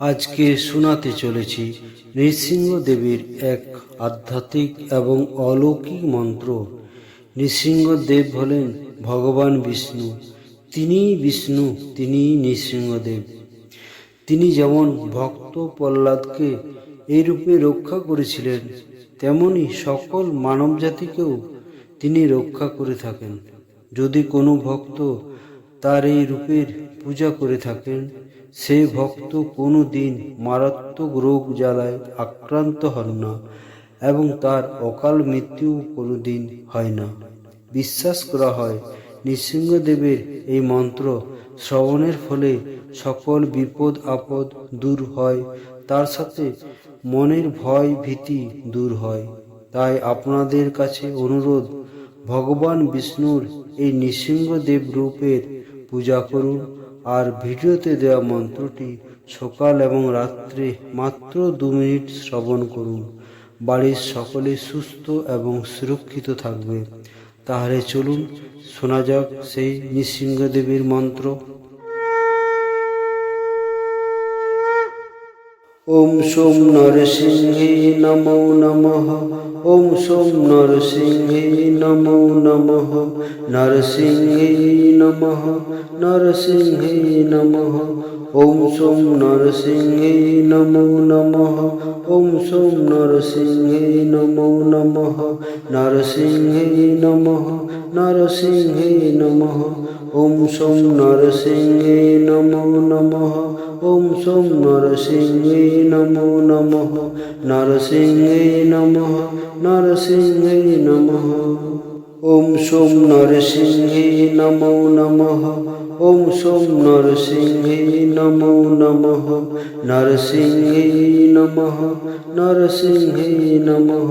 আজকে শোনাতে চলেছি নৃসিংহদেবের এক আধ্যাত্মিক এবং অলৌকিক মন্ত্র। নৃসিংহদেব হলেন ভগবান বিষ্ণু। তিনিই বিষ্ণু তিনিই নৃসিংহদেব তিনি যেমন ভক্ত প্রহ্লাদকে এই রূপে রক্ষা করেছিলেন, তেমনি সকল মানবজাতিকেও তিনি রক্ষা করে থাকেন। যদি কোনো ভক্ত তার এই রূপের পূজা করে থাকেন সেই ভক্ত কোনো দিন মারাত্মক রোগ জ্বালায় আক্রান্ত হন না এবং তার অকাল মৃত্যু কোনো দিন হয় না। বিশ্বাস করা হয়, নৃসিংহদেবের এই মন্ত্র শ্রবণের ফলে সকল বিপদ আপদ দূর হয়, তার সাথে মনের ভয় ভীতি দূর হয়। তাই আপনাদের কাছে অনুরোধ, ভগবান বিষ্ণুর এই নৃসিংহদেব রূপের পূজা করুন। আর ভিডিওতে দেওয়া মন্ত্রটি সকাল এবং রাত্রে মাত্র দু মিনিট শ্রবণ করুন। বাড়ির সকলে সুস্থ এবং সুরক্ষিত থাকবে। তাহলে চলুন, শোনা যাক সেই নৃসিংহদেবের মন্ত্র। ওম সোম নরসিংহে নমো নমঃ। ওম সোম নরসিংহে নমো নমঃ। নরসিংহে নমঃ নরসিংহে নমঃ। ওম সোম নরসিংহে নমো নমঃ। ওম সোম নরসিংহে নমো নমঃ। নরসিংহে নমঃ নরসিংহে নমঃ। ওম সোম নরসিংহে নমো নমঃ। ওম সোম নরসিংহে নমো নমঃ নরসিংহে নমঃ নরসিংহে নমঃ ওম সোম নরসিংহে নমো নমঃ ওম সোম নরসিংহে নমো নমঃ নরসিংহে নমঃ নরসিংহে নমঃ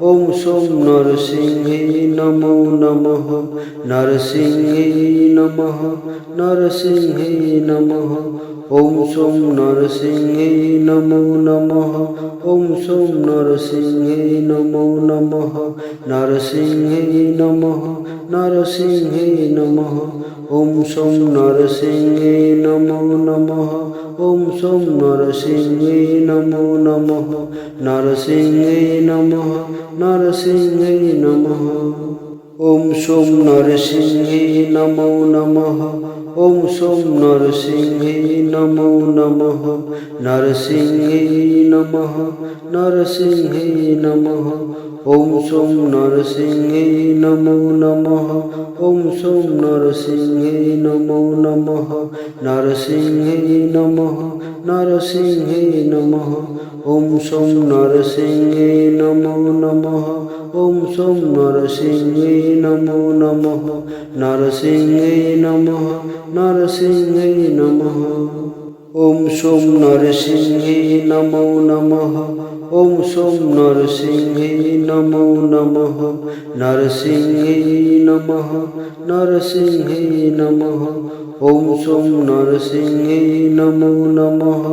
ওম সোম নরসিংহে নমো নমঃ। নরসিংহে নমঃ নরসিংহে নমঃ। ওম সোম নরসিংহে নমো নমঃ। ওম সোম নরসিংহে নমো নমঃ। নরসিংহে নমঃ নরসিংহে নমঃ। ওম সোম নরসিংহে নমো নমঃ। ওম সোম নরসিংহে নমো নমঃ। নরসিংহে নমঃ নরসিংহে নমঃ। ওম সোম নরসিংহে নমো নমঃ। ওম সোম নরসিংহে নমো নমঃ। নরসিংহে নমঃ নরসিংহে নমঃ। ॐ सौं नरसिंहे नमो नमः ॐ सौं नरसिंहे नमो नमः नरसिंहे नमः नरसिंहे नमः ॐ सौं नरसिंहे नमो नमः ॐ सौं नरसिंहे नमो नमः नरसिंहे नमः नरसिंहे नमः ওম সোম নরসিংহে নমো নমঃ। ওম সোম নরসিংহে নমো নমঃ। নরসিংহে নমঃ। নরসিংহে নমঃ। ওম সোম নরসিংহে নমো নমঃ।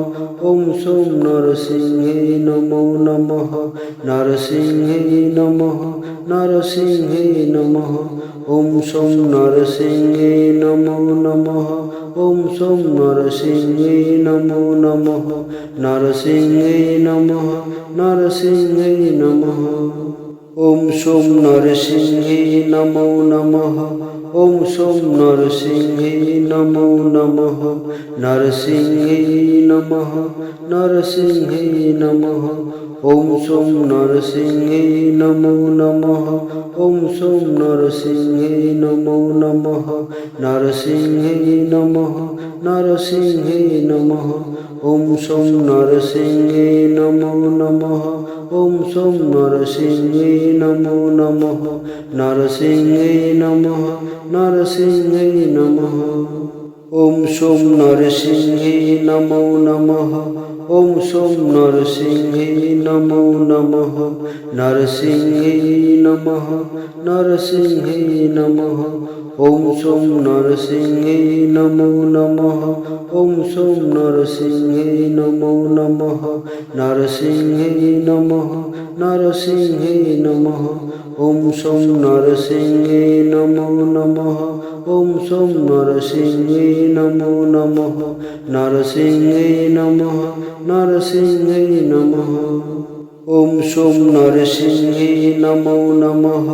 ওম সোম নরসিংহে নমো নমঃ। নরসিংহে নমঃ। নরসিংহে নমঃ। ওম সোম নরসিংহে নমো নমঃ। ওম সোম নরসিংহে নমো নমঃ নরসিংহে নমঃ নরসিংহে নমঃ ওম সোম নরসিংহে নমো নমঃ ওম সোম নরসিংহে নমো নমঃ নরসিংহে নমঃ নরসিংহে নমঃ ওম সোম নরসিংহে নমো নমঃ সোম নরসিংহে নমো নমঃ। নরসিংহে নমঃ নরসিংহে নমঃ। ওম সোম নরসিংহে নমো নমঃ। ওম সোম নরসিংহে নমো নমঃ। নরসিংহে নমঃ নরসিংহে নমঃ। ওম সোম নরসিংহে নমো নমঃ। ওম সোম নরসিংহে নমো নমঃ। নরসিংহে নমঃ নরসিংহে নমঃ। ওম সোম নরসিংহে নমো নমঃ। ওম সোম নরসিংহে নমো নমঃ। নরসিংহে নমঃ নরসিংহে নমঃ। ওম সোম নরসিংহে নমো নমঃ। ওম সোম নরসিংহে নমো নমঃ। নরসিংহে নমঃ। নরসিংহে নমঃ ওম সোম নরসিংহে নমো নমঃ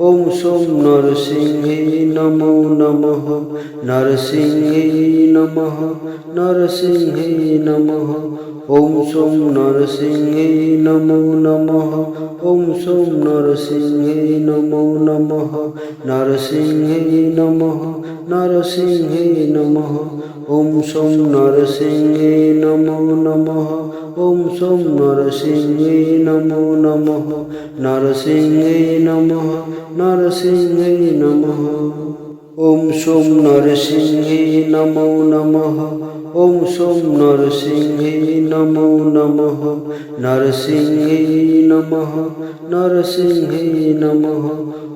ওম সোম নরসিংহে নমো নমঃ নরসিংহে নমঃ নরসিংহে নমঃ ওম সোম নরসিংহে নমো নমঃ ওম সোম নরসিংহে নমো নমঃ নরসিংহে নমঃ নরসিংহে নম। ওম সোম নরসিংহে নম নম। ওম সোম নরসিংহে নম নম। নরসিংহে নম। নরসিংহে নম। ওম সোম নরসিংহে নম নম। ওম সোম নরসিংহে নম নম। নরসিংহে নম। নরসিংহে নম।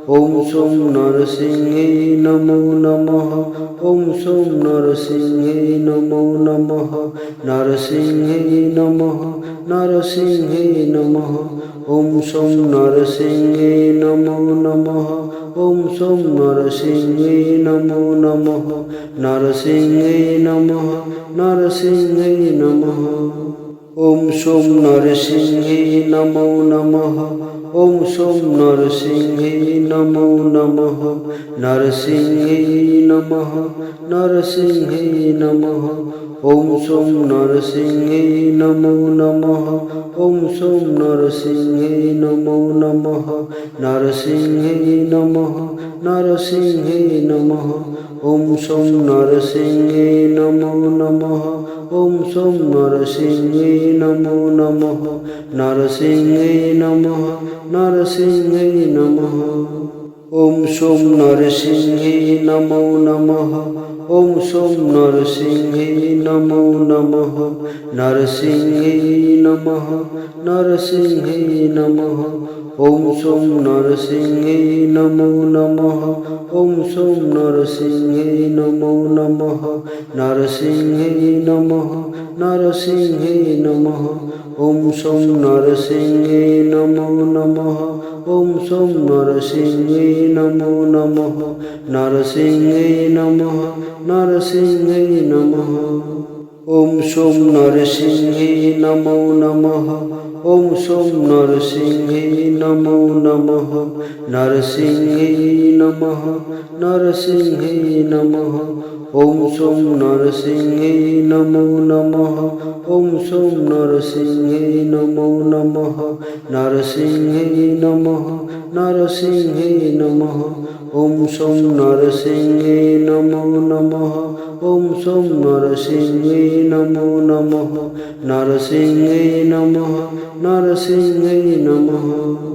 ॐ सों नरसिंहे नमो नमः ॐ सों नरसिंहे नमो नमः नरसिंहे नमः नरसिंहे नमः ॐ सों नरसिंहे नमो नमः ॐ सों नरसिंहे नमो नमः नरसिंहे नमः नरसिंहे नमः ॐ सों नरसिंहे नमो नमः ॐ सों नरसिंहे नमो नमः नरसिंहे नमः नरसिंहे नमः ॐ सों नरसिंहे नमो नमः ॐ सों नरसिंहे नमो नमः नरसिंहे नमः नरसिंहे नमः ॐ सों नरसिंहे नमो नमः ওম সোম নরসিংহে নমো নমঃ। নরসিংহে নমঃ নরসিংহে নমঃ। ওম সোম নরসিংহে নমো নমঃ। ওম সোম নরসিংহে নমো নমঃ। নরসিংহে নমঃ নরসিংহে নমঃ। ॐ सों नरसिंहे नमो नमः ॐ सों नरसिंहे नमो नमः नरसिंहे नमः नरसिंहे नमः ॐ सों नरसिंहे नमो नमः ॐ सों नरसिंहे नमो नमः नरसिंहे नमः नरसिंहे नमः ॐ सों नरसिंहे नमो नमः ॐ सों नरसिंहे नमो नमः नरसिंहे नमः नरसिंहे नमः ॐ सों नरसिंहे नमो नमः ॐ सों नरसिंहे नमो नमः नरसिंहे नमः नरसिंहे नमः ॐ सों नरसिंहे नमो नमः ওম সোম নরসিংহে নমো নমঃ। নরসিংহে নমঃ নরসিংহে নমঃ।